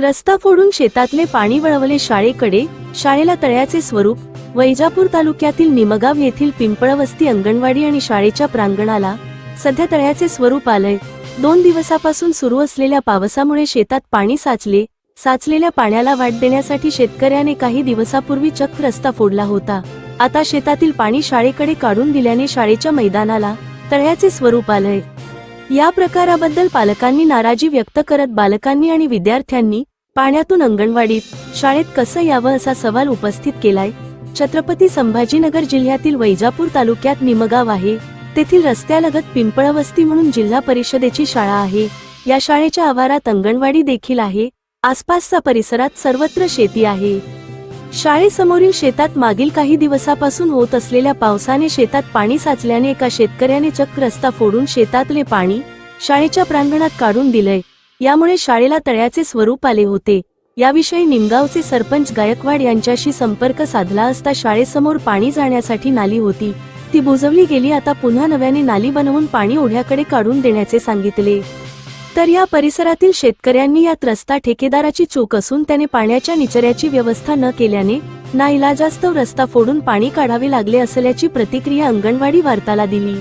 रस्ता फोडून शेतातले पाणी वळवले शाळेकडे शाळेला तळ्याचे स्वरूप वैजापूर तालुक्यातील निमगाव येथील पिंपळवस्ती अंगणवाडी आणि शाळेच्या प्रांगणाला सध्या तळ्याचे स्वरूप आलंय. दोन दिवसापासून सुरू असलेल्या पावसामुळे शेतात पाणी साचले साचलेल्या पाण्याला वाट देण्यासाठी शेतकऱ्याने काही दिवसापूर्वी चक्क रस्ता फोडला होता. आता शेतातील पाणी शाळेकडे काढून दिल्याने शाळेच्या मैदानाला तळ्याचे स्वरूप आलंय. या प्रकाराबद्दल पालकांनी नाराजी व्यक्त करत बालकांनी आणि विद्यार्थ्यांनी पाण्यातून अंगणवाडीत शाळेत कसं यावं असा सवाल उपस्थित केलाय. छत्रपती संभाजीनगर जिल्ह्यातील वैजापूर तालुक्यात निमगाव आहे. तेथील रस्त्यालगत पिंपळवस्ती म्हणून जिल्हा परिषदेची शाळा आहे. या शाळेच्या आवारात अंगणवाडी देखील आहे. आसपासचा परिसरात सर्वत्र शेती आहे. शाळेसमोरील शेतात मागील काही दिवसापासून होत असलेल्या पावसाने शेतात पाणी साचल्याने एका शेतकऱ्याने चक्क रस्ता फोडून शेतातले पाणी शाळेच्या प्रांगणात काढून दिलंय. यामुळे शाळेला तळ्याचे स्वरूप आले होते. याविषयी निमगावचे सरपंच गायकवाड यांच्याशी संपर्क साधला असता शाळेसमोर पाणी जाण्यासाठी नाली होती. ती बुजवली गेली आता पुन्हा नव्याने नाली बनवून पाणी ओढ्याकडे काढून देण्याचे सांगितले. तर या परिसरातील शेतकऱ्यांनी यात रस्ता ठेकेदाराची चूक असून त्याने पाण्याच्या निचऱ्याची व्यवस्था न केल्याने नाईलाजास्तव रस्ता फोडून पाणी काढावे लागले असल्याची प्रतिक्रिया अंगणवाडी वार्ताला दिली.